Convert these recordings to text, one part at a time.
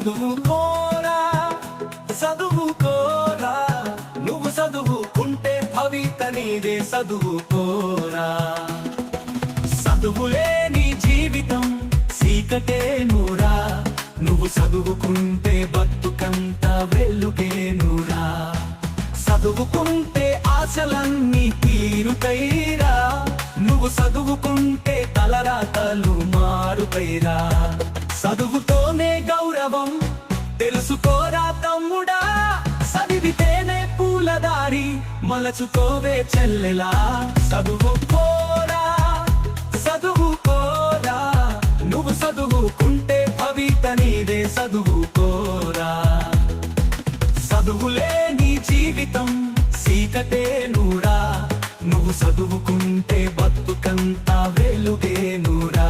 చదువుకోరా చదువుకోరా నువ్వు చదువుకుంటే భవిత నీదే చదువుకోరా చదువులే నీ జీవితం సీకటే నూరా. నువ్వు చదువుకుంటే బతుకంత వెల్లుకే నూరా. చదువుకుంటే ఆశలన్నీ తీరుతైరా నువ్వు చదువుకుంటే తలరాతలు మారుతైరా చదువుతోనే గౌరవం తెలుసుకోరా తమ్ముడా చదివితేనే పూలదారి మలచుకోవే చెల్లెలా. చదువుకోరా చదువుకోరా నువ్వు చదువుకుంటే భవిత నీదే చదువుకోరా చదువులే నీ జీవితం సీకటే నూరా. నువ్వు చదువుకుంటే బతుకంతా వెలుగే నూరా.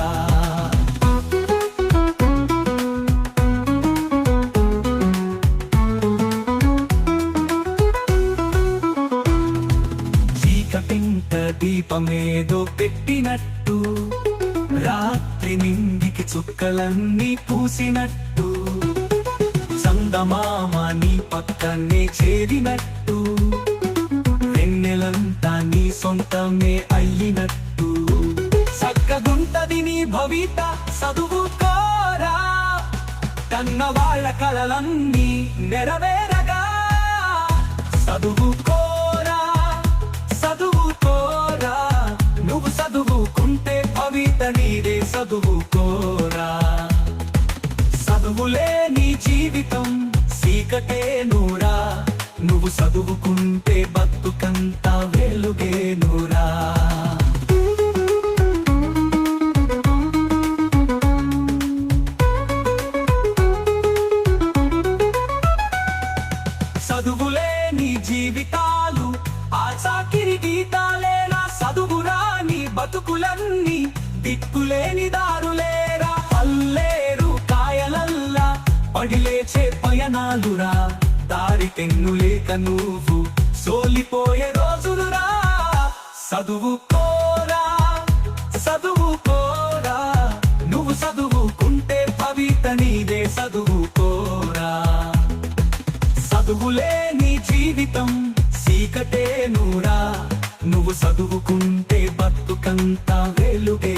ఏదో పెట్టినట్టు. రాత్రి నిండికి చుక్కలన్నీ పూసినట్టు. చందమామ నీ పక్కనే చేరినట్టు. వెన్నెలంతా నీ సొంతమే అయ్యినట్టు. చక్కగుంటది నీ భవిత చదువుకోరా కన్న వాళ్ళ కలలన్నీ నెరవేరగా. చదువుకో నీదే చదువుకోరా చదువులే నీ జీవితం సీకటే నూరా. నువ్వు చదువుకుంటే బతుకంతా వెలుగే లేని దారులేరా? అల్లేరు కాయలల్లా. పడిలేచే పయనాలురా దారి తెన్ను లేక నువ్వు సోలిపోయే రోజులురా. సదువు పోరా. నువ్వు చదువుకుంటే భవిత నీదే చదువుకోరా చదువులే నీ జీవితం సీకటే నూరా. నువ్వు చదువుకుంటే బతుకంతా వెలుగే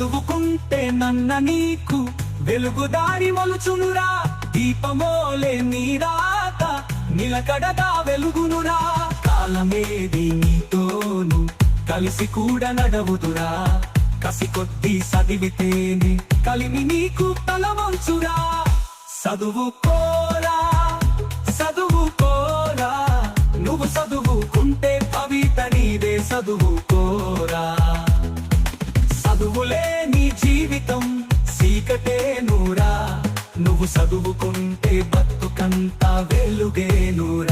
చదువుకుంటే నన్న నీకు వెలుగుదారి మలుచునురా దీపమోలే నీ రాత నిలకడగా వెలుగునురా. కాలమేది నీతోను కలిసి కూడా నడవుదురా కసి కొద్ది చదివితేనే కలిమి నీకు తల వంచురా చదువుకోరా చదువుకోరా నువ్వు చదువుకుంటే భవిత నీదే చదువుకోరా చదువులే నీ జీవితం. సీకటే నూరా. నువ్వు చదువుకుంటే బతుకంతా వెలుగే నూరా.